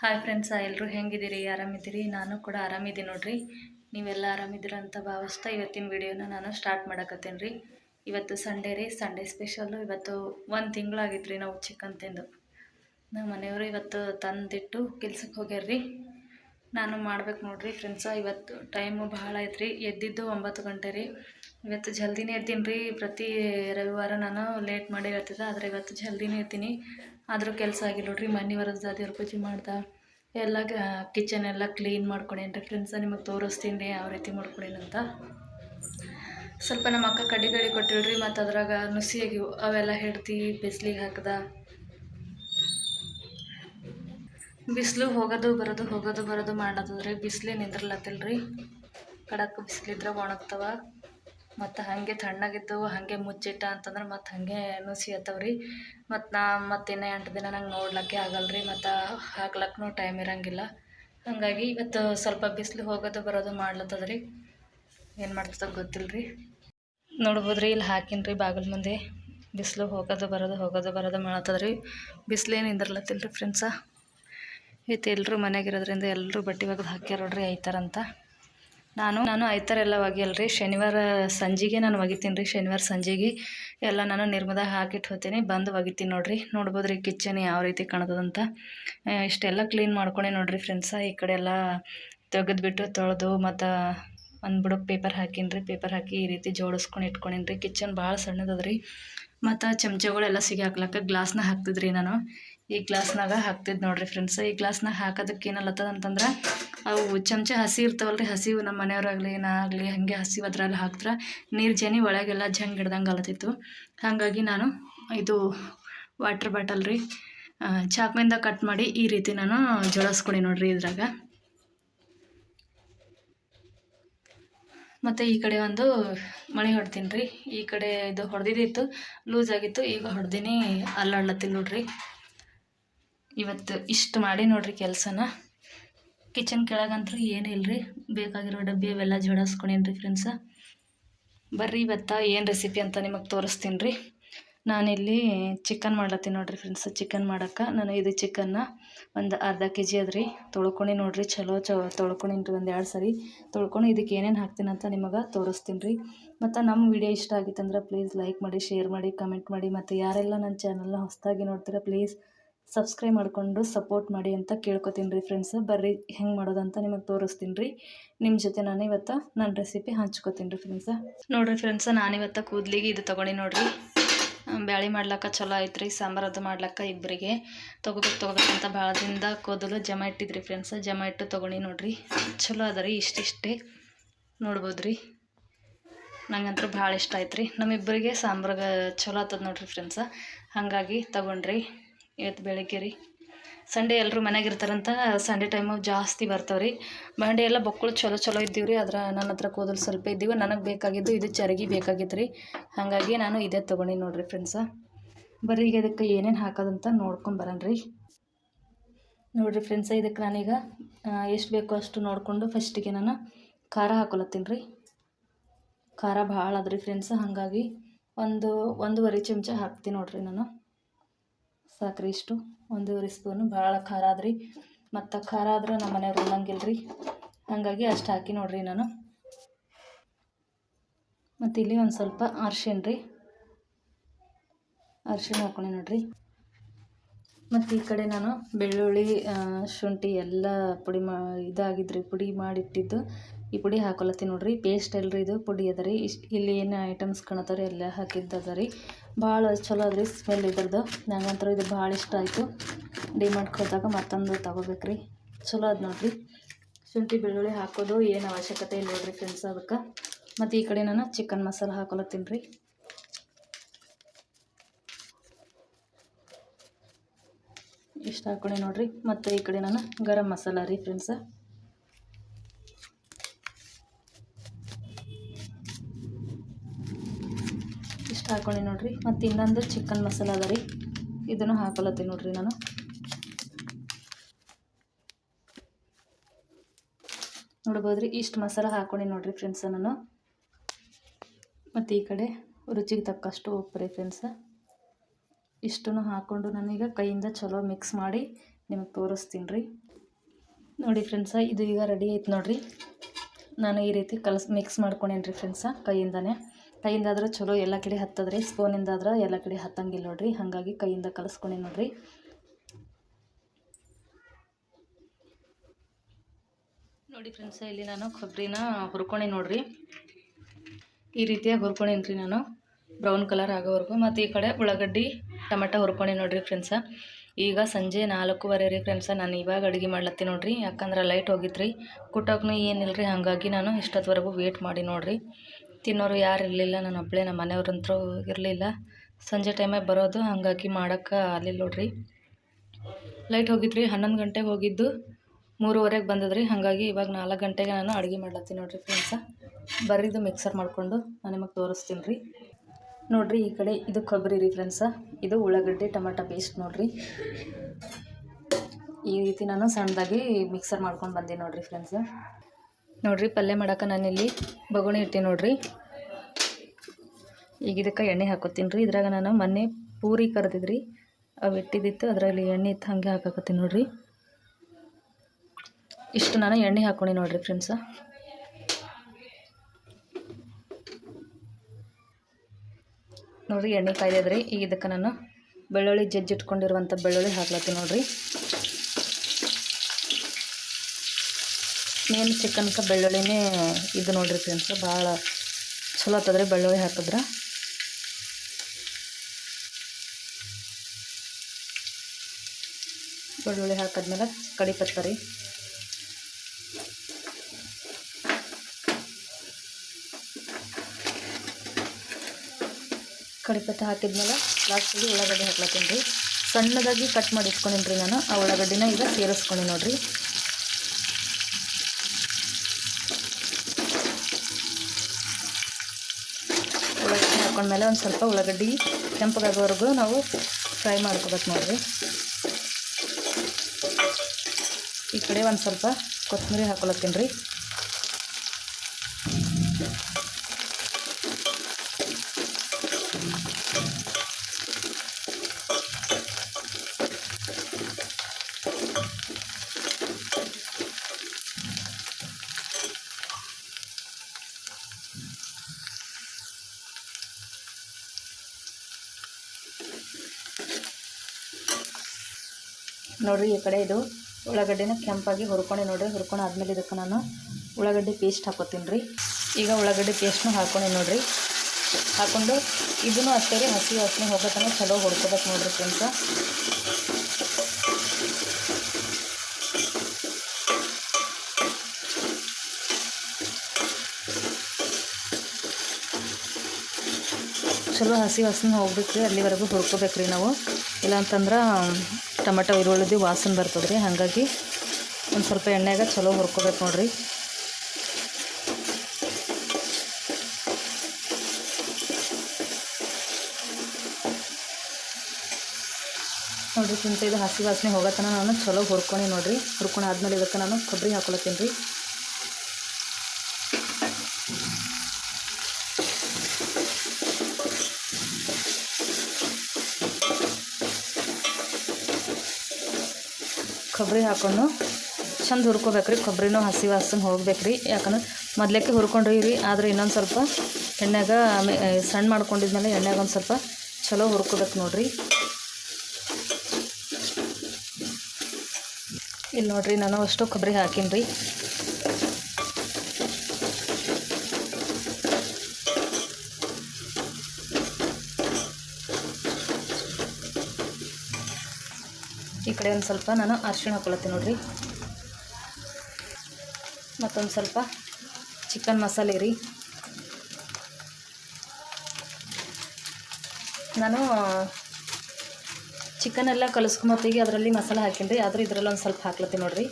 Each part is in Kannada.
ಹಾಯ್ ಫ್ರೆಂಡ್ಸ ಎಲ್ಲರೂ ಹೆಂಗಿದ್ದೀರಿ? ಆರಾಮಿದ್ದೀರಿ? ನಾನು ಕೂಡ ಆರಾಮಿದ್ದೀನಿ ನೋಡ್ರಿ. ನೀವೆಲ್ಲ ಆರಾಮಿದ್ದೀರ ಅಂತ ಭಾವಿಸ್ತಾ ಇವತ್ತಿನ ವಿಡಿಯೋನ ನಾನು ಸ್ಟಾರ್ಟ್ ಮಾಡಕತ್ತೇನೆ ರೀ. ಇವತ್ತು ಸಂಡೇ ರೀ. ಸಂಡೇ ಸ್ಪೆಷಲ್ಲು ಇವತ್ತು ಒಂದು ತಿಂಗಳಾಗಿತ್ತು ರೀ ನಾವು ಚಿಕನ್ ತಿಂದು. ನಮ್ಮ ಮನೆಯವರು ಇವತ್ತು ತಂದಿಟ್ಟು ಕೆಲ್ಸಕ್ಕೆ ಹೋಗ್ಯಾರ್ರಿ ನಾನು ಮಾಡ್ಬೇಕು ನೋಡ್ರಿ ಫ್ರೆಂಡ್ಸ ಇವತ್ತು ಟೈಮು ಭಾಳ ಐತ್ರಿ. ಎದ್ದಿದ್ದು ಒಂಬತ್ತು ಗಂಟೆ ರೀ. ಇವತ್ತು ಜಲ್ದಿನೇ ಇರ್ತೀನಿ ರೀ. ಪ್ರತಿ ರವಿವಾರ ನಾನು ಲೇಟ್ ಮಾಡಿ ಹೇಳ್ತಿದ್ದೆ ಆದರೆ ಇವತ್ತು ಜಲ್ದಿನೇ ಇರ್ತೀನಿ. ಆದರೂ ಕೆಲಸ ಆಗಿಲ್ಲ ನೋಡ್ರಿ ಮನೆ ಬರೋದು ದೇವ್ರ ಪೂಜೆ ಮಾಡ್ದೆ. ಎಲ್ಲ ಕಿಚನ್ ಎಲ್ಲ ಕ್ಲೀನ್ ಮಾಡ್ಕೊಂಡೇನಿ ರೀ ಫ್ರೆಂಡ್ಸ ನಿಮಗೆ ತೋರಿಸ್ತೀನಿ ರೀ ಯಾವ ರೀತಿ ಅಂತ. ಸ್ವಲ್ಪ ನಮ್ಮ ಅಕ್ಕ ಕಡಿಗಳಿಗೆ ಕೊಟ್ಟಿಲ್ರಿ, ಮತ್ತು ಅದ್ರಾಗ ನುಸಿ ಆಗಿವು ಅವೆಲ್ಲ ಹಿಡ್ದು ಬಿಸಿಲಿಗೆ ಹಾಕ್ದೆ. ಬಿಸಿಲು ಹೋಗೋದು ಬರೋದು ಹೋಗೋದು ಬರೋದು ಮಾಡ್ಲತ್ತದ್ರಿ ಬಿಸಿಲೇ ನಿಂದ್ರಲತ್ತಿಲ್ಲ ರೀ ಕಡಕ್ಕೆ ಬಿಸಿಲಿದ್ರೆ ಒಣಗ್ತವ. ಮತ್ತು ಹಾಗೆ ತಣ್ಣಗಿದ್ದವು, ಹಾಗೆ ಮುಚ್ಚಿಟ್ಟ ಅಂತಂದ್ರೆ ಮತ್ತು ಹಾಗೆ ನುಸಿ ಆತವೆ ರೀ ಮತ್ತು ನಾ ಮತ್ತು ಇನ್ನೂ ಎಂಟು ದಿನ ನಂಗೆ ನೋಡ್ಲಿಕ್ಕೆ ಆಗಲ್ಲ ರೀ ಮತ್ತು ಹಾಕ್ಲಕ್ಕೂ ಟೈಮ್ ಇರಂಗಿಲ್ಲ. ಹಾಗಾಗಿ ಇವತ್ತು ಸ್ವಲ್ಪ ಬಿಸಿಲು ಹೋಗೋದು ಬರೋದು ಮಾಡ್ಲತ್ತದ ರೀ ಏನು ಮಾಡ್ತದ ಗೊತ್ತಿಲ್ಲ ರೀ ನೋಡ್ಬೋದು ರೀ ಇಲ್ಲಿ ಹಾಕಿನ ರೀ ಬಾಗಿಲು ಮುಂದೆ. ಬಿಸಿಲು ಹೋಗೋದು ಬರೋದು ಹೋಗೋದು ಬರೋದು ಮಾಡತ್ತದ ರೀ ಬಿಸಿಲೇನು ನಿಂದಿರ್ಲತ್ತಿಲ್ಲ ರೀ ಫ್ರೆಂಡ್ಸ ಇವತ್ತು ಎಲ್ಲರೂ ಮನೆಗಿರೋದ್ರಿಂದ ಎಲ್ಲರೂ ಬಟ್ಟೆ ಒಗೆದು ಹಾಕ್ಯಾರ ನೋಡ್ರಿ ಐತಾರಂತ ನಾನು ನಾನು ಐತರ ಎಲ್ಲ ಒಗೆಯಲ್ಲ ರೀ ಶನಿವಾರ ಸಂಜೆಗೆ ನಾನು ಒಗಿತೀನಿ ರೀ. ಶನಿವಾರ ಸಂಜೆಗೆ ಎಲ್ಲ ನಾನು ನಿರ್ಮದಾಗ ಹಾಕಿಟ್ಟು ಹೋಗ್ತೀನಿ. ಬಂದು ಒಗಿತೀನಿ ನೋಡ್ರಿ. ನೋಡ್ಬೋದು ರೀ ಕಿಚನ್ ಯಾವ ರೀತಿ ಕಾಣ್ತದಂತ ಇಷ್ಟೆಲ್ಲ ಕ್ಲೀನ್ ಮಾಡ್ಕೊಂಡೆ ನೋಡ್ರಿ ಫ್ರೆಂಡ್ಸ ಈ ಕಡೆ ಎಲ್ಲ ತೆಗೆದ್ಬಿಟ್ಟು ತೊಳೆದು ಮತ್ತು ಒಂದು ಬುಡಕ್ಕೆ ಪೇಪರ್ ಹಾಕೀನಿ ರೀ. ಪೇಪರ್ ಹಾಕಿ ಈ ರೀತಿ ಜೋಡಿಸ್ಕೊಂಡು ಇಟ್ಕೊಂಡಿನಿ ರೀ. ಕಿಚನ್ ಭಾಳ ಸಣ್ಣದದ ರೀ. ಮತ್ತು ಚಮಚಗಳೆಲ್ಲ ಸಿಗಿ ಹಾಕ್ಲಕ್ಕ. ಗ್ಲಾಸ್ನ ಹಾಕ್ತಿದ್ರಿ ನಾನು. ಈ ಗ್ಲಾಸ್ನಾಗ ಹಾಕ್ತಿದ್ದು ನೋಡ್ರಿ ಫ್ರೆಂಡ್ಸ್ ಈ ಗ್ಲಾಸ್ನಾಗ ಹಾಕೋದಕ್ಕೆ ಏನಲ್ಲತ್ತದ ಅಂತಂದ್ರೆ, ಅವು ಚಮಚ ಹಸಿ ಇರ್ತಾವಲ್ಲ ರೀ ಹಸಿವು ನಮ್ಮ ಮನೆಯವ್ರಾಗಲಿ, ನಾ ಆಗಲಿ, ಹಾಗೆ ಹಸಿವು ಅದ್ರಲ್ಲಿ ಹಾಕ್ತಾರೆ ನೀರು ಜನಿ ಒಳಗೆಲ್ಲ ಜಂಗ್ ಹಿಡ್ದಂಗೆ ಅಲತಿತ್ತು. ಹಾಗಾಗಿ ನಾನು ಇದು ವಾಟ್ರ್ ಬಾಟಲ್ ರೀ ಚಾಕ್ಮಿಂದ ಕಟ್ ಮಾಡಿ ಈ ರೀತಿ ನಾನು ಜೋಳಿಸ್ಕೊಡಿ ನೋಡ್ರಿ ಇದ್ರಾಗ. ಮತ್ತು ಈ ಕಡೆ ಒಂದು ಮಳೆ ಹೊಡ್ತೀನಿ ರೀ. ಈ ಕಡೆ ಇದು ಹೊಡೆದಿದ್ದಿತ್ತು ಲೂಸ್ ಆಗಿತ್ತು. ಈಗ ಹೊಡ್ದೀನಿ ಅಲ್ಲಾಡ್ಲತ್ತೀನಿ ನೋಡ್ರಿ. ಇವತ್ತು ಇಷ್ಟು ಮಾಡಿ ನೋಡ್ರಿ ಕೆಲಸನ. ಕಿಚನ್ ಕೆಳಗಂತೂ ಏನೂ ಇಲ್ರಿ, ಬೇಕಾಗಿರೋ ಡಬ್ಬಿ ಅವೆಲ್ಲ ಜೋಡಿಸ್ಕೊಂಡೇನಿ ರೀ ಫ್ರೆಂಡ್ಸ ಬರ್ರಿ ಇವತ್ತು ಏನು ರೆಸಿಪಿ ಅಂತ ನಿಮಗೆ ತೋರಿಸ್ತೀನಿ ರೀ ನಾನಿಲ್ಲಿ ಚಿಕನ್ ಮಾಡ್ಲತ್ತೀನಿ ನೋಡ್ರಿ ಫ್ರೆಂಡ್ಸ್ ಚಿಕನ್ ಮಾಡೋಕೆ ನಾನು ಇದು ಚಿಕನ್ನ ಒಂದು ಅರ್ಧ ಕೆ ಜಿ ಅದ್ರಿ. ತೊಳ್ಕೊಂಡು ನೋಡ್ರಿ, ಚಲೋ ಚ ತೊಳ್ಕೊಂಡಿನ್ರಿ ಒಂದು ಎರಡು ಸರಿ. ತೊಳ್ಕೊಂಡು ಇದಕ್ಕೆ ಏನೇನು ಹಾಕ್ತೀನಿ ಅಂತ ನಿಮಗೆ ತೋರಿಸ್ತೀನಿ ರೀ ಮತ್ತು ನಮ್ಮ ವಿಡಿಯೋ ಇಷ್ಟ ಆಗಿತ್ತಂದ್ರೆ ಪ್ಲೀಸ್ ಲೈಕ್ ಮಾಡಿ ಶೇರ್ ಮಾಡಿ ಕಮೆಂಟ್ ಮಾಡಿ. ಮತ್ತು ಯಾರೆಲ್ಲ ನನ್ನ ಚಾನಲ್ನ ಹೊಸದಾಗಿ ನೋಡ್ತೀರಾ ಪ್ಲೀಸ್ ಸಬ್ಸ್ಕ್ರೈಬ್ ಮಾಡಿಕೊಂಡು ಸಪೋರ್ಟ್ ಮಾಡಿ ಅಂತ ಕೇಳ್ಕೊತೀನಿ ರೀ ಫ್ರೆಂಡ್ಸ್ ಬರ್ರಿ, ಹೆಂಗೆ ಮಾಡೋದಂತ ನಿಮಗೆ ತೋರಿಸ್ತೀನಿ ರೀ. ನಿಮ್ಮ ಜೊತೆ ನಾನು ಇವತ್ತು ನನ್ನ ರೆಸಿಪಿ ಹಂಚ್ಕೋತೀನಿ ರೀ ಫ್ರೆಂಡ್ಸ ನೋಡಿರಿ ಫ್ರೆಂಡ್ಸ ನಾನಿವತ್ತು ಕೂದಲಿಗೆ ಇದು ತೊಗೊಂಡು ನೋಡಿರಿ. ಬ್ಯಾಳಿ ಮಾಡ್ಲಕ್ಕ ಚಲೋ ಐತ್ರಿ ಸಾಂಬಾರು ಅದು ಮಾಡ್ಲಕ್ಕ ಇಬ್ಬರಿಗೆ ತೊಗೋಬೇಕು ತೊಗೋಬೇಕಂತ ಭಾಳ ದಿನದ ಕೂದಲು ಜಮ ಇಟ್ಟಿದ್ರಿ ಫ್ರೆಂಡ್ಸ್ ಜಮ ಇಟ್ಟು ತೊಗೊಂಡು ನೋಡಿರಿ. ಚಲೋ ಅದ ರೀ, ಇಷ್ಟಿಷ್ಟೇ. ನೋಡ್ಬೋದು ರೀ. ನಂಗಂತೂ ಭಾಳ ಇಷ್ಟ ಆಯ್ತು ರೀ. ನಮ್ಮಿಬ್ಬರಿಗೆ ಸಾಂಬಾರ್ಗೆ ಚಲೋ ಆತದ ನೋಡಿರಿ ಫ್ರೆಂಡ್ಸ ಹಾಗಾಗಿ ತಗೊಂಡ್ರಿ. ಇವತ್ತು ಬೆಳಗ್ಗೆ ರೀ. ಸಂಡೇ ಎಲ್ಲರೂ ಮನೆಗೆ ಇರ್ತಾರಂತ, ಸಂಡೇ ಟೈಮು ಜಾಸ್ತಿ ಬರ್ತಾವೆ ರೀ. ಬಂಡೆ ಎಲ್ಲ ಬೊಕ್ಕಳು ಚಲೋ ಚಲೋ ಇದ್ದೀವಿ ರೀ ಅದ್ರ ನನ್ನ ಹತ್ರ ಕೂದಲು ಸ್ವಲ್ಪ ಇದ್ದೀವಿ, ನನಗೆ ಬೇಕಾಗಿದ್ದು ಇದು ಚರಗಿ ಬೇಕಾಗಿತ್ತು ರೀ. ಹಾಗಾಗಿ ನಾನು ಇದೇ ತೊಗೊಂಡಿನಿ ನೋಡಿರಿ ಫ್ರೆಂಡ್ಸ ಬರ್ರಿ ಈಗ ಇದಕ್ಕೆ ಏನೇನು ಹಾಕೋದಂತ ನೋಡ್ಕೊಂಡು ರೀ. ನೋಡಿರಿ ಫ್ರೆಂಡ್ಸ ಇದಕ್ಕೆ ನಾನೀಗ ಎಷ್ಟು ಬೇಕೋ ಅಷ್ಟು ನೋಡಿಕೊಂಡು ಫಸ್ಟಿಗೆ ನಾನು ಖಾರ ಹಾಕೊಲತ್ತೀನಿ ರೀ. ಖಾರ ಭಾಳ ಅದ್ರಿ ಫ್ರೆಂಡ್ಸ್ ಹಾಗಾಗಿ ಒಂದು, ಒಂದೂವರೆ ಚಮಚ ಹಾಕ್ತೀನಿ ನೋಡಿರಿ ನಾನು. ಸಾಕ್ರಿ, ಇಷ್ಟು. ಒಂದೂವರೆ ಸ್ಪೂನು ಭಾಳ ಖಾರ ಆದ್ರಿ. ಮತ್ತು ಖಾರ ಆದ್ರೆ ನಮ್ಮ ಮನೆಯವ್ರು ಉಣ್ಣಂಗಿಲ್ಲ ರೀ ಹಾಗಾಗಿ ಅಷ್ಟು ಹಾಕಿ ನೋಡ್ರಿ ನಾನು. ಮತ್ತು ಇಲ್ಲಿ ಒಂದು ಸ್ವಲ್ಪ ಅರ್ಶಿಣ ರೀ ಅರ್ಶಿಣ ಹಾಕೊಂಡೆ ನೋಡ್ರಿ. ಮತ್ತು ಈ ಕಡೆ ನಾನು ಬೆಳ್ಳುಳ್ಳಿ ಶುಂಠಿ ಎಲ್ಲ ಪುಡಿ ಮಾ, ಇದಾಗಿದ್ರಿ, ಪುಡಿ ಮಾಡಿಟ್ಟಿದ್ದು. ಈ ಪುಡಿ ಹಾಕೊಲತ್ತಿ ನೋಡ್ರಿ. ಪೇಸ್ಟ್ ಅಲ್ರಿ ಇದು. ಪುಡಿ ಅದ ರೀ ಇಷ್ಟು ಇಲ್ಲಿ ಏನು ಐಟಮ್ಸ್ ಕಾಣತ್ತಾರೆ ಎಲ್ಲ ಹಾಕಿದ್ದದ ರೀ. ಭಾಳ ಚಲೋ ಅದ ಸ್ಮೆಲ್ ಇದ್ರದ್ದು. ನಂಗಂತೂ ಇದು ಭಾಳ ಇಷ್ಟ ಆಯಿತು. ಡಿಮಾರ್ಟ್ಗೆ ಹೋದಾಗ ಮತ್ತೊಂದು ತೊಗೋಬೇಕ್ರಿ. ಚಲೋ ಅದು ನೋಡ್ರಿ. ಶುಂಠಿ, ಬೆಳ್ಳುಳ್ಳಿ ಹಾಕೋದು ಏನು ಅವಶ್ಯಕತೆ ಇಲ್ಲ ನೋಡ್ರಿ ಫ್ರೆಂಡ್ಸ್ ಅದಕ್ಕೆ. ಮತ್ತು ಈ ಕಡೆ ನಾನು ಚಿಕನ್ ಮಸಾಲ ಹಾಕೊಲತ್ತೀನಿ ರೀ ಇಷ್ಟ ಹಾಕೊಂಡೆ ನೋಡಿರಿ. ಮತ್ತು ಈ ಕಡೆ ನಾನು ಗರಂ ಮಸಾಲ ರೀ ಫ್ರೆಂಡ್ಸ ಇಷ್ಟು ಹಾಕೊಂಡೆ ನೋಡ್ರಿ. ಮತ್ತು ಇನ್ನೊಂದು ಚಿಕನ್ ಮಸಾಲ ಅದ ರೀ. ಇದನ್ನು ಹಾಕೊಲತ್ತೀನಿ ನೋಡಿರಿ ನಾನು. ನೋಡ್ಬೋದು ರೀ ಇಷ್ಟು ಮಸಾಲ ಹಾಕೊಂಡಿ ನೋಡಿರಿ ಫ್ರೆಂಡ್ಸ ನಾನು. ಮತ್ತು ಈ ಕಡೆ ರುಚಿಗೆ ತಕ್ಕಷ್ಟು ಉಪ್ಪು ರೀ ಫ್ರೆಂಡ್ಸ ಇಷ್ಟನ್ನು ಹಾಕ್ಕೊಂಡು ನಾನೀಗ ಕೈಯಿಂದ ಚಲೋ ಮಿಕ್ಸ್ ಮಾಡಿ ನಿಮಗೆ ತೋರಿಸ್ತೀನಿ ರೀ. ನೋಡಿ ಫ್ರೆಂಡ್ಸ ಇದು ಈಗ ರೆಡಿ ಆಯ್ತು ನೋಡಿರಿ. ನಾನು ಈ ರೀತಿ ಕಲಸ್ ಮಿಕ್ಸ್ ಮಾಡ್ಕೊಂಡೇನಿ ರೀ ಫ್ರೆಂಡ್ಸ ಕೈಯಿಂದನೇ. ಕೈಯಿಂದಾದ್ರೆ ಚಲೋ, ಎಲ್ಲ ಕಡೆ ಹತ್ತದ್ರಿ ಸ್ಪೂನಿಂದಾದ್ರೆ ಎಲ್ಲ ಕಡೆ ಹತ್ತಂಗಿಲ್ಲ ನೋಡ್ರಿ. ಹಾಗಾಗಿ ಕೈಯಿಂದ ಕಲಸ್ಕೊಂಡೆ ನೋಡ್ರಿ. ನೋಡಿ ಫ್ರೆಂಡ್ಸ, ಇಲ್ಲಿ ನಾನು ಕೊಬ್ಬರಿನ ಹುರ್ಕೊಂಡೆ ನೋಡ್ರಿ. ಈ ರೀತಿಯಾಗಿ ಹುರ್ಕೊಂಡಿನ್ರಿ ನಾನು. ಬ್ರೌನ್ ಕಲರ್ ಆಗೋವರೆಗೂ. ಮತ್ತು ಈ ಕಡೆ ಉಳ್ಳಾಗಡ್ಡಿ, ಟೊಮೆಟೊ ಹುರ್ಕೊಂಡೆ ನೋಡ್ರಿ ಫ್ರೆಂಡ್ಸ. ಈಗ ಸಂಜೆ ನಾಲ್ಕೂವರೆ ರೀ ಫ್ರೆಂಡ್ಸ, ನಾನು ಇವಾಗ ಅಡುಗೆ ಮಾಡ್ಲತ್ತಿ ನೋಡ್ರಿ. ಯಾಕಂದ್ರೆ ಲೈಟ್ ಹೋಗಿತ್ರಿ. ಕುಟ್ಟೋಕ್ನು ಏನಿಲ್ಲ ರೀ ಹಾಗಾಗಿ ನಾನು ಇಷ್ಟೊತ್ತವರೆಗೂ ವೇಟ್ ಮಾಡಿ ನೋಡ್ರಿ. ತಿನ್ನೋರು ಯಾರು ಇರಲಿಲ್ಲ, ನಾನು ಒಬ್ಬಳೆ ನಮ್ಮ ಮನೆಯವ್ರಂತೂ ಇರಲಿಲ್ಲ. ಸಂಜೆ ಟೈಮೇ ಬರೋದು, ಹಾಗಾಗಿ ಮಾಡೋಕ್ಕೆ ಆಗಲಿಲ್ಲ ನೋಡ್ರಿ. ಲೈಟ್ ಹೋಗಿದ್ರಿ ಹನ್ನೊಂದು ಗಂಟೆಗೆ ಹೋಗಿದ್ದು, ಮೂರುವರೆಗೆ ಬಂದದ್ರಿ. ಹಾಗಾಗಿ ಇವಾಗ ನಾಲ್ಕು ಗಂಟೆಗೆ ನಾನು ಅಡುಗೆ ಮಾಡ್ಲತ್ತೀನಿ ನೋಡ್ರಿ ಫ್ರೆಂಡ್ಸ ಬರೀದು ಮಿಕ್ಸರ್ ಮಾಡಿಕೊಂಡು ನಾನು ನಿಮಗೆ ತೋರಿಸ್ತೀನಿ ರೀ ನೋಡ್ರಿ ಈ ಕಡೆ ಇದು ಕೊಬ್ಬರಿ ರೀ ಫ್ರೆಂಡ್ಸ ಇದು ಉಳ್ಳಾಗಡ್ಡಿ ಟೊಮೆಟೊ ಪೇಸ್ಟ್ ನೋಡ್ರಿ. ಈ ರೀತಿ ನಾನು ಸಣ್ಣದಾಗಿ ಮಿಕ್ಸರ್ ಮಾಡ್ಕೊಂಡು ಬಂದೆ ನೋಡ್ರಿ ಫ್ರೆಂಡ್ಸ ನೋಡ್ರಿ, ಪಲ್ಯ ಮಾಡಕ್ಕೆ ನಾನಿಲ್ಲಿ ಬಗುಣಿ ಇರ್ತೀನಿ ನೋಡ್ರಿ. ಈಗ ಇದಕ್ಕೆ ಎಣ್ಣೆ ಹಾಕೋತೀನಿ ರೀ. ಇದ್ರಾಗ ನಾನು ಮೊನ್ನೆ ಪೂರಿ ಕರೆದಿದ್ರಿ. ಅವು ಇಟ್ಟಿದ್ದಿತ್ತು, ಅದರಲ್ಲಿ ಎಣ್ಣೆ ಇತ್ತು, ಹಾಗೆ ಹಾಕಾಕತ್ತೀನಿ ನೋಡ್ರಿ. ಇಷ್ಟು ನಾನು ಎಣ್ಣೆ ಹಾಕ್ಕೊಂಡಿ ನೋಡ್ರಿ ಫ್ರೆಂಡ್ಸ. ನೋಡ್ರಿ, ಎಣ್ಣೆ ಕಾಯ್ದಿದ್ರಿ. ಈಗ ಇದಕ್ಕೆ ನಾನು ಬೆಳ್ಳುಳ್ಳಿ ಜಜ್ಜಿಟ್ಕೊಂಡಿರುವಂಥ ಬೆಳ್ಳುಳ್ಳಿ ಹಾಕ್ಲತ್ತೀನಿ ನೋಡ್ರಿ. ಮೇನ್ ಚಿಕನ್ಗೆ ಬೆಳ್ಳುಳ್ಳಿನೇ ಇದು ನೋಡ್ರಿ ಫ್ರೆಂಡ್ಸ್ ಭಾಳ ಚಲೋ ಆಗ್ತದ್ರಿ ಬೆಳ್ಳುಳ್ಳಿ ಹಾಕಿದ್ರೆ. ಬೆಳ್ಳುಳ್ಳಿ ಹಾಕಿದ್ಮೇಲೆ ಕಡಿ ಪತ್ತರಿ. ಕಡಿಪತ್ತ ಹಾಕಿದ್ಮೇಲೆ ಲಾಸ್ಟಿಗೆ ಉಳ್ಳಾಗಡ್ಡೆ ಹಾಕ್ಲತ್ತೀನಿ ರೀ. ಸಣ್ಣದಾಗಿ ಕಟ್ ಮಾಡಿ ಇಟ್ಕೊಂಡಿನಿ ರೀ ನಾನು. ಆ ಉಳ್ಳಾಗಡ್ಡಿನ ಈಗ ಸೇರಿಸ್ಕೊಂಡು ನೋಡ್ರಿ. ಹಾಕೊಂಡ್ಮೇಲೆ ಒಂದು ಸ್ವಲ್ಪ ಉಳ್ಳಾಗಡ್ಡಿ ಕೆಂಪಗಾಗೋವರೆಗೂ ನಾವು ಫ್ರೈ ಮಾಡ್ಕೋಬೇಕು ನೋಡಿರಿ. ಈ ಕಡೆ ಒಂದು ಸ್ವಲ್ಪ ಕೊತ್ತಂಬರಿ ಹಾಕೊಳತ್ತೀನಿ ರೀ. ನೋಡ್ರಿ, ಈ ಕಡೆ ಇದು ಉಳ್ಳಾಗಡ್ಡಿನ ಕೆಂಪಾಗಿ ಹುರ್ಕೊಂಡು ನೋಡ್ರಿ. ಹುರ್ಕೊಂಡು ಆದಮೇಲೆ ಇದಕ್ಕೆ ನಾನು ಉಳ್ಳಾಗಡ್ಡಿ ಪೇಸ್ಟ್ ಹಾಕೋತೀನಿ ರೀ. ಈಗ ಉಳ್ಳಾಗಡ್ಡಿ ಪೇಸ್ಟ್ನು ಹಾಕೊಂಡೆ ನೋಡ್ರಿ. ಹಾಕೊಂಡು ಇದನ್ನು ಅಷ್ಟೇ ರೀ, ಹಸಿ ವಾಸನೆ ಹೋಗೋ ತನಕ ಚಲೋ ಹೊಡ್ಕೋಬೇಕು ನೋಡ್ರಿ ಫ್ರೆಂಡ್ಸ ಚಲೋ ಹಸಿ ವಾಸನೆ ಹೋಗ್ಬೇಕು ಅಲ್ಲಿವರೆಗೂ ಹುರ್ಕೋಬೇಕು ರೀ ನಾವು. ಇಲ್ಲ ಅಂತಂದ್ರೆ ಟೊಮೆಟೊ ಈರುಳ್ಳಿದು ವಾಸನೆ ಬರ್ತದೆ ರೀ ಹಾಗಾಗಿ ಒಂದು ಸ್ವಲ್ಪ ಎಣ್ಣೆಗೆ ಚಲೋ ಹುರ್ಕೋಬೇಕು ನೋಡ್ರಿ. ನೋಡಿರಿ ಚಿಂತೆ ಇದು ಹಸಿ ವಾಸನೆ ಹೋಗತ್ತನ ನಾನು ಚಲೋ ಹುರ್ಕೊಂಡು ನೋಡಿರಿ. ಹುರ್ಕೊಂಡು ಆದ್ಮೇಲೆ ಇದಕ್ಕೆ ನಾನು ಕೊಬ್ಬರಿ ಹಾಕೊಳತ್ತೀನಿ ರೀ. ಕೊಬ್ಬರಿ ಹಾಕೊಂಡು ಚಂದ ಹುರ್ಕೋಬೇಕು ರೀ ಕೊಬ್ಬರಿನೂ ಹಸಿ ವಾಸನೆ ಹೋಗ್ಬೇಕು ರೀ ಯಾಕಂದ್ರೆ ಮೊದಲಕ್ಕೆ ಹುರ್ಕೊಂಡ್ರಿ ರೀ ಆದರೆ ಇನ್ನೊಂದು ಸ್ವಲ್ಪ ಎಣ್ಣೆಗ ಸಣ್ಣ ಮಾಡ್ಕೊಂಡಿದ್ಮೇಲೆ ಎಣ್ಣೆಗೆ ಒಂದು ಸ್ವಲ್ಪ ಚಲೋ ಹುರ್ಕೋಬೇಕು ನೋಡಿರಿ. ಇಲ್ಲಿ ನೋಡಿರಿ, ನಾನು ಅಷ್ಟು ಕೊಬ್ಬರಿ ಹಾಕೀನಿ ರೀ ಈ ಕಡೆ ಒಂದು ಸ್ವಲ್ಪ ನಾನು ಅರಿಶಿಣ ಹಾಕೊಳತ್ತೀನಿ ನೋಡಿರಿ. ಮತ್ತೊಂದು ಸ್ವಲ್ಪ ಚಿಕನ್ ಮಸಾಲೆ ರೀ. ನಾನು ಚಿಕನ್ ಎಲ್ಲ ಕಲಿಸ್ಕೊಂಬತ್ತಿಗೆ ಅದರಲ್ಲಿ ಮಸಾಲೆ ಹಾಕಿನಿ ಆದ್ರೆ ಇದರಲ್ಲಿ ಒಂದು ಸ್ವಲ್ಪ ಹಾಕ್ಲತ್ತೀನಿ ನೋಡಿರಿ.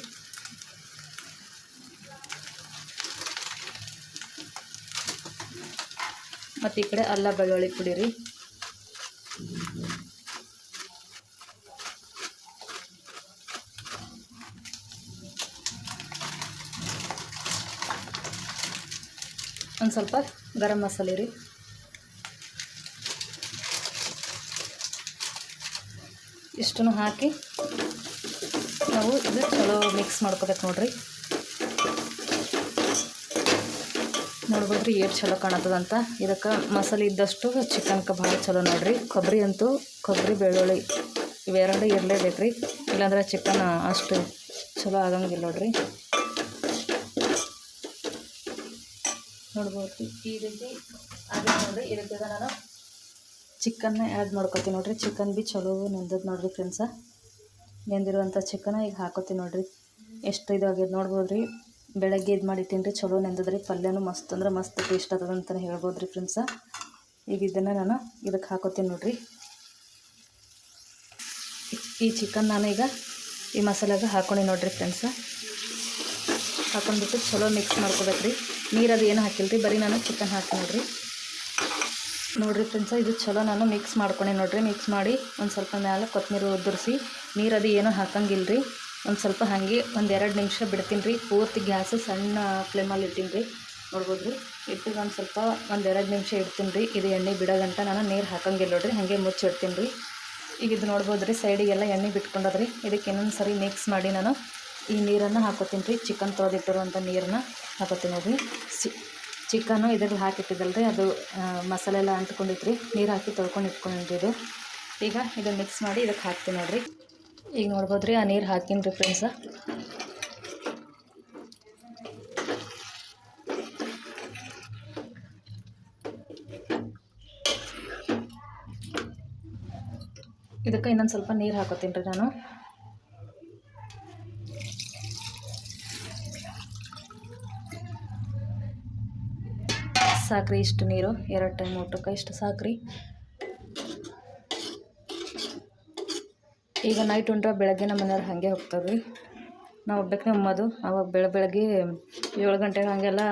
ಮತ್ತು ಈ ಕಡೆ ಅಲ್ಲ ಬೆಳ್ಳುಳ್ಳಿ ಪುಡಿ ರೀ. ಒಂದು ಸ್ವಲ್ಪ ಗರಂ ಮಸಾಲೆ ರೀ. ಇಷ್ಟನ್ನು ಹಾಕಿ ನಾವು ಇದು ಚಲೋ ಮಿಕ್ಸ್ ಮಾಡ್ಕೋಬೇಕು ನೋಡ್ರಿ. ನೋಡ್ಬೋದ್ರಿ ಎಷ್ಟು ಚಲೋ ಕಾಣತ್ತದಂತ ಇದಕ್ಕೆ ಮಸಾಲೆ ಇದ್ದಷ್ಟು ಚಿಕನ್ಕ ಭಾಳ ಚಲೋ ನೋಡ್ರಿ. ಕೊಬ್ಬರಿ ಅಂತೂ ಕೊಬ್ಬರಿ ಬೆಳ್ಳುಳ್ಳಿ ಇವೆರಡು ಇರಲೇಬೇಕು ರೀ ಇಲ್ಲಾಂದ್ರೆ ಚಿಕನ್ ಅಷ್ಟು ಚಲೋ ಆಗಂಗಿಲ್ಲ ನೋಡ್ರಿ. ನೋಡ್ಬೋದು. ಈ ರೀತಿ ಆಗಿ ನೋಡಿರಿ, ಈ ಈಗ ನಾನು ಚಿಕನ್ನ ಆ್ಯಡ್ ಮಾಡ್ಕೊತೀನಿ ನೋಡಿರಿ. ಚಿಕನ್ ಭೀ ಚಲೋ ನೆಂದದ್ದು ನೋಡಿರಿ ಫ್ರೆಂಡ್ಸ ನೆಂದಿರುವಂಥ ಚಿಕನ್ನ ಈಗ ಹಾಕೋತೀನಿ ನೋಡಿರಿ. ಎಷ್ಟು ಇದು ಆಗ್ಯದ ನೋಡ್ಬೋದು ರೀ ಬೆಳಗ್ಗೆ ಇದು ಮಾಡಿಟ್ಟಿನಿ ರೀ ಚಲೋ ನೆಂದದ್ರಿ. ಪಲ್ಯನೂ ಮಸ್ತ್ ಅಂದ್ರೆ ಮಸ್ತ್ ಟೇಸ್ಟ್ ಆಗ್ತದ ಅಂತಲೇ ಹೇಳ್ಬೋದು ರೀ ಫ್ರೆಂಡ್ಸ ಈಗ ಇದನ್ನು ನಾನು ಇದಕ್ಕೆ ಹಾಕೋತೀನಿ ನೋಡಿರಿ. ಈ ಚಿಕನ್ ನಾನು ಈಗ ಈ ಮಸಾಲೆಗೆ ಹಾಕೊಂಡಿ ನೋಡಿರಿ ಫ್ರೆಂಡ್ಸ ಹಾಕೊಂಡ್ಬಿಟ್ಟು ಚಲೋ ಮಿಕ್ಸ್ ಮಾಡ್ಕೋಬೇಕು ರೀ ನೀರು ಅದು ಏನು ಹಾಕಿಲ್ಲ ರೀ ಬರೀ ನಾನು ಚಿಕನ್ ಹಾಕಿ ನೋಡ್ರಿ. ನೋಡಿರಿ ಫ್ರೆಂಡ್ಸ ಇದು ಚಲೋ ನಾನು ಮಿಕ್ಸ್ ಮಾಡ್ಕೊಂಡೆ ನೋಡಿರಿ. ಮಿಕ್ಸ್ ಮಾಡಿ ಒಂದು ಸ್ವಲ್ಪ ಮ್ಯಾಲೆ ಕೊತ್ತಂಬರಿ ಉದುರಿಸಿ ನೀರು ಅದು ಏನೂ ರೀ ಒಂದು ಸ್ವಲ್ಪ ಹಾಗೆ ಒಂದು ಎರಡು ನಿಮಿಷ ಬಿಡ್ತೀನಿ ರೀ ಪೂರ್ತಿ ಗ್ಯಾಸ್ ಸಣ್ಣ ಫ್ಲೇಮಲ್ಲಿ ಇಟ್ಟೀನಿ ರೀ ನೋಡ್ಬೋದು ರೀ ಇಟ್ಟು ಒಂದು ಸ್ವಲ್ಪ ಒಂದು ಎರಡು ನಿಮಿಷ ಇಡ್ತೀನಿ ರೀ ಇದು ಎಣ್ಣೆ ಬಿಡೋದಂತ ನಾನು ನೀರು ಹಾಕಂಗಿಲ್ಲ ನೋಡ್ರಿ. ಹಾಗೆ ಮುಚ್ಚಿಡ್ತೀನಿ ರೀ ಈಗ ಇದು ನೋಡ್ಬೋದು ರೀ ಸೈಡಿಗೆಲ್ಲ ಎಣ್ಣೆ ಬಿಟ್ಕೊಂಡದ್ರಿ. ಇದಕ್ಕೆ ಇನ್ನೊಂದು ಸರಿ ಮಿಕ್ಸ್ ಮಾಡಿ ನಾನು ಈ ನೀರನ್ನು ಹಾಕೋತೀನಿ ರೀ. ಚಿಕನ್ ತೊಳೆದಿಟ್ಟಿರುವಂಥ ನೀರನ್ನ ಹಾಕೋತೀನಿ ನೋಡಿರಿ. ಸಿ ಚಿಕನ್ನು ಇದ್ರಲ್ಲಿ ಹಾಕಿಟ್ಟಿದ್ದಲ್ಲ ಅದು ಮಸಾಲೆ ಎಲ್ಲ ಅಂಟ್ಕೊಂಡಿತ್ತು ರೀ. ನೀರು ಹಾಕಿ ತೊಳ್ಕೊಂಡು ಇಟ್ಕೊಂಡಿದ್ದು ಈಗ ಇದು ಮಿಕ್ಸ್ ಮಾಡಿ ಇದಕ್ಕೆ ಹಾಕ್ತೀನಿ ನೋಡಿರಿ. ಈಗ ನೋಡ್ಬೋದು ರೀ ಆ ನೀರು ಹಾಕ್ತೀನಿ ರೀ ಫ್ರೆಂಡ್ಸ ಇದಕ್ಕೆ ಇನ್ನೊಂದು ಸ್ವಲ್ಪ ನೀರು ಹಾಕೋತೀನಿ ರೀ ನಾನು. ಸಾಕ್ರಿ ಇಷ್ಟು ನೀರು, ಎರಡು ಟೈಮ್ ಊಟಕ್ಕೆ ಇಷ್ಟು ಸಾಕ್ರಿ. ಈಗ ನೈಟ್ ಉಂಡ್ರೆ ಬೆಳಗ್ಗೆ ನಮ್ಮ ಮನೆಯವ್ರು ಹಾಗೆ ಹೋಗ್ತಾರೆ ರೀ ನಾವು ಒಬ್ಬಕ್ಕೆ ಅಮ್ಮದು ಅವಾಗ ಬೆಳ, ಬೆಳಗ್ಗೆ ಏಳು ಗಂಟೆಗೆ ಹಾಗೆಲ್ಲ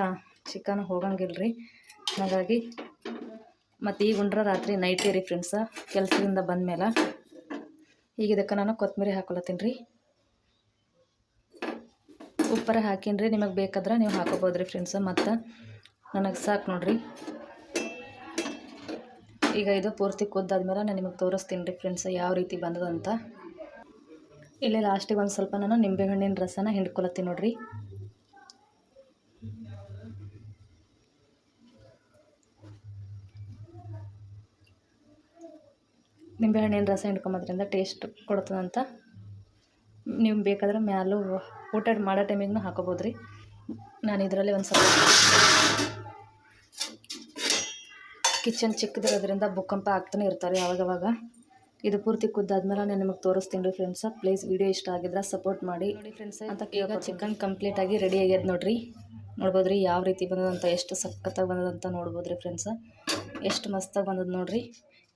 ಚಿಕನ್ ಹೋಗಂಗಿಲ್ಲ ರೀ ಹಾಗಾಗಿ ಮತ್ತು ಈಗ ಉಂಡ್ರೆ ರಾತ್ರಿ ನೈಟೇ ರೀ ಫ್ರೆಂಡ್ಸ ಕೆಲಸದಿಂದ ಬಂದಮೇಲೆ. ಈಗ ಇದಕ್ಕೆ ನಾನು ಕೊತ್ತಂಬರಿ ಹಾಕೊಳತ್ತೀನಿ ರೀ. ಉಪ್ಪರ ಹಾಕಿನ್ರಿ, ನಿಮಗೆ ಬೇಕಾದ್ರೆ ನೀವು ಹಾಕೋಬೋದು ರೀ ಫ್ರೆಂಡ್ಸ ಮತ್ತು ನನಗೆ ಸಾಕು ನೋಡ್ರಿ. ಈಗ ಇದು ಪೂರ್ತಿ ಕುದ್ದಾದ್ಮೇಲೆ ನಾನು ನಿಮಗೆ ತೋರಿಸ್ತೀನಿ ರೀ ಫ್ರೆಂಡ್ಸ್ ಯಾವ ರೀತಿ ಬಂದದಂತ ಇಲ್ಲೇ ಲಾಸ್ಟಿಗೆ ಒಂದು ಸ್ವಲ್ಪ ನಾನು ನಿಂಬೆಹಣ್ಣಿನ ರಸನ ಹಿಂಡ್ಕೊಳತ್ತೀನಿ ನೋಡ್ರಿ. ನಿಂಬೆಹಣ್ಣಿನ ರಸ ಹಿಂಡ್ಕೊಂಬೋದ್ರಿಂದ ಟೇಸ್ಟ್ ಕೊಡ್ತದಂತ. ನೀವು ಬೇಕಾದ್ರೆ ಮ್ಯಾಲೂ ಊಟ ಮಾಡೋ ಟೈಮಿಗೂ ಹಾಕೋಬೋದು ರೀ ನಾನು ಇದರಲ್ಲಿ ಒಂದು ಸ್ವಲ್ಪ ಕಿಚನ್ ಚಿಕ್ಕದಿರೋದ್ರಿಂದ ಭೂಕಂಪ ಆಗ್ತಾನೆ ಇರ್ತಾರೆ ಯಾವಾಗವಾಗ. ಇದು ಪೂರ್ತಿ ಕುದ್ದಾದ್ಮೇಲೆ ನಾನು ನಿಮಗೆ ತೋರಿಸ್ತೀನಿ ರೀ ಫ್ರೆಂಡ್ಸ. ಪ್ಲೀಸ್ ವಿಡಿಯೋ ಇಷ್ಟ ಆಗಿದ್ರೆ ಸಪೋರ್ಟ್ ಮಾಡಿ. ನೋಡಿ ಫ್ರೆಂಡ್ಸ್ ಅಂತ ಈಗ ಚಿಕನ್ ಕಂಪ್ಲೀಟಾಗಿ ರೆಡಿ ಆಗ್ಯದ ನೋಡ್ರಿ. ನೋಡ್ಬೋದು ರೀ ಯಾವ ರೀತಿ ಬಂದದಂತ ಎಷ್ಟು ಸಖತ್ತಾಗಿ ಬಂದದಂತ ನೋಡ್ಬೋದು ರೀ ಫ್ರೆಂಡ್ಸ. ಎಷ್ಟು ಮಸ್ತಾಗಿ ಬಂದದ ನೋಡ್ರಿ.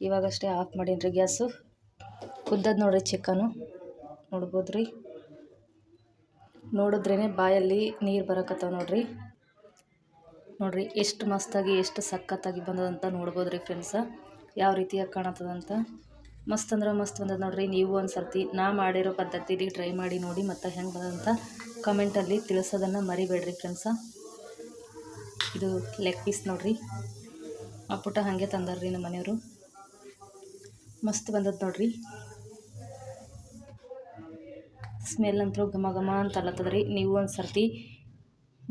ಇವಾಗಷ್ಟೇ ಆಫ್ ಮಾಡೀನಿ ರೀ ಗ್ಯಾಸು. ಕುದ್ದದ ನೋಡ್ರಿ ಚಿಕನು. ನೋಡ್ಬೋದು ರೀ. ನೋಡಿದ್ರೇ ಬಾಯಲ್ಲಿ ನೀರು ಬರಕತ್ತಾವ ನೋಡ್ರಿ. ನೋಡ್ರಿ, ಎಷ್ಟು ಮಸ್ತಾಗಿ, ಎಷ್ಟು ಸಖತ್ತಾಗಿ ಬಂದದಂತ ನೋಡ್ಬೋದು ರೀ ಫ್ರೆಂಡ್ಸ ಯಾವ ರೀತಿಯಾಗಿ ಕಾಣತ್ತದಂತ? ಮಸ್ತ್ ಅಂದ್ರೆ ಮಸ್ತ್ ಬಂದದ ನೋಡ್ರಿ, ನೀವು ಒಂದು ಸರ್ತಿ ನಾ ಮಾಡಿರೋ ಪದ್ಧತಿಲಿ ಟ್ರೈ ಮಾಡಿ ನೋಡಿ ಮತ್ತು ಹೆಂಗೆ ಬಂದಂತ ಕಮೆಂಟಲ್ಲಿ ತಿಳಿಸೋದನ್ನು ಮರಿಬೇಡ್ರಿ ಫ್ರೆಂಡ್ಸ ಇದು ಲೆಗ್ ಪೀಸ್ ನೋಡ್ರಿ, ಆ ಪುಟ ಹಾಗೆ ತಂದಾರ್ರಿ ನಮ್ಮ ಮನೆಯವರು. ಮಸ್ತ್ ಬಂದದ ನೋಡ್ರಿ. ಸ್ಮೆಲ್ ಅಂತೂ ಘಮ ಘಮ ಅಂತ ಅಲ್ಲತ್ತದ ರೀ ನೀವು ಒಂದು ಸರ್ತಿ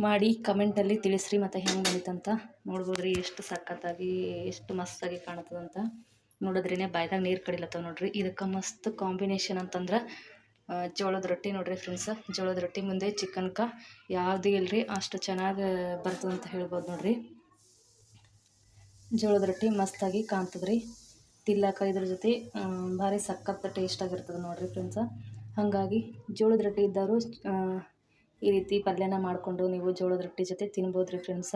ಮಾಡಿ ಕಮೆಂಟಲ್ಲಿ ತಿಳಿಸ್ರಿ ಮತ್ತು ಹೆಂಗೆ ಬಂದಿತ್ತಂತ. ನೋಡ್ಬೋದು ರೀ ಎಷ್ಟು ಸಖತ್ತಾಗಿ, ಎಷ್ಟು ಮಸ್ತಾಗಿ ಕಾಣ್ತದಂತ ನೋಡಿದ್ರೇ ಬಾಯ್ದಾಗ ನೀರು ಕಡಿಲತ್ತವ ನೋಡ್ರಿ. ಇದಕ್ಕೆ ಮಸ್ತ್ ಕಾಂಬಿನೇಷನ್ ಅಂತಂದ್ರೆ ಜೋಳದ ರೊಟ್ಟಿ ನೋಡ್ರಿ ಫ್ರೆಂಡ್ಸ್ ಜೋಳದ ರೊಟ್ಟಿ ಮುಂದೆ ಚಿಕನ್ಕ ಯಾವುದೂ ಇಲ್ರಿ, ಅಷ್ಟು ಚೆನ್ನಾಗಿ ಬರ್ತದೆ ಅಂತ ಹೇಳ್ಬೋದು ನೋಡ್ರಿ. ಜೋಳದ ರೊಟ್ಟಿ ಮಸ್ತಾಗಿ ಕಾಣ್ತದ್ರಿ. ತಿಲ್ಲಕ ಇದ್ರ ಜೊತೆ ಭಾರಿ ಸಖತ್ ಟೇಸ್ಟಾಗಿರ್ತದೆ ನೋಡ್ರಿ ಫ್ರೆಂಡ್ಸ ಹಾಗಾಗಿ ಜೋಳದ ರೊಟ್ಟಿ ಇದ್ದವರು ಈ ರೀತಿ ಪಲ್ಯನ ಮಾಡಿಕೊಂಡು ನೀವು ಜೋಳದ ರೊಟ್ಟಿ ಜೊತೆ ತಿನ್ಬೋದು ರೀ ಫ್ರೆಂಡ್ಸ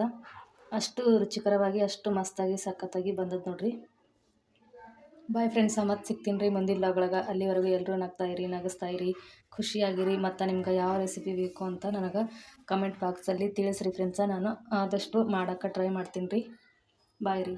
ಅಷ್ಟು ರುಚಿಕರವಾಗಿ, ಅಷ್ಟು ಮಸ್ತಾಗಿ, ಸಖತ್ತಾಗಿ ಬಂದದ್ದು ನೋಡ್ರಿ. ಬಾಯ್ ಫ್ರೆಂಡ್ಸ ಮತ್ತೆ ಸಿಗ್ತೀನಿ ರೀ ಮುಂದಿನ ಲಾಗೊಳಗೆ ಅಲ್ಲಿವರೆಗೂ ಎಲ್ಲರೂ ನಗ್ತಾ ಇರಿ, ನಗಿಸ್ತಾ ಇರಿ, ಖುಷಿಯಾಗಿರಿ, ಮತ್ತು ನಿಮ್ಗೆ ಯಾವ ರೆಸಿಪಿ ಬೇಕು ಅಂತ ನನಗೆ ಕಮೆಂಟ್ ಬಾಕ್ಸಲ್ಲಿ ತಿಳಿಸ್ರಿ ಫ್ರೆಂಡ್ಸ ನಾನು ಆದಷ್ಟು ಮಾಡೋಕ್ಕೆ ಟ್ರೈ ಮಾಡ್ತೀನಿ ರೀ. ಬಾಯ್ ರೀ.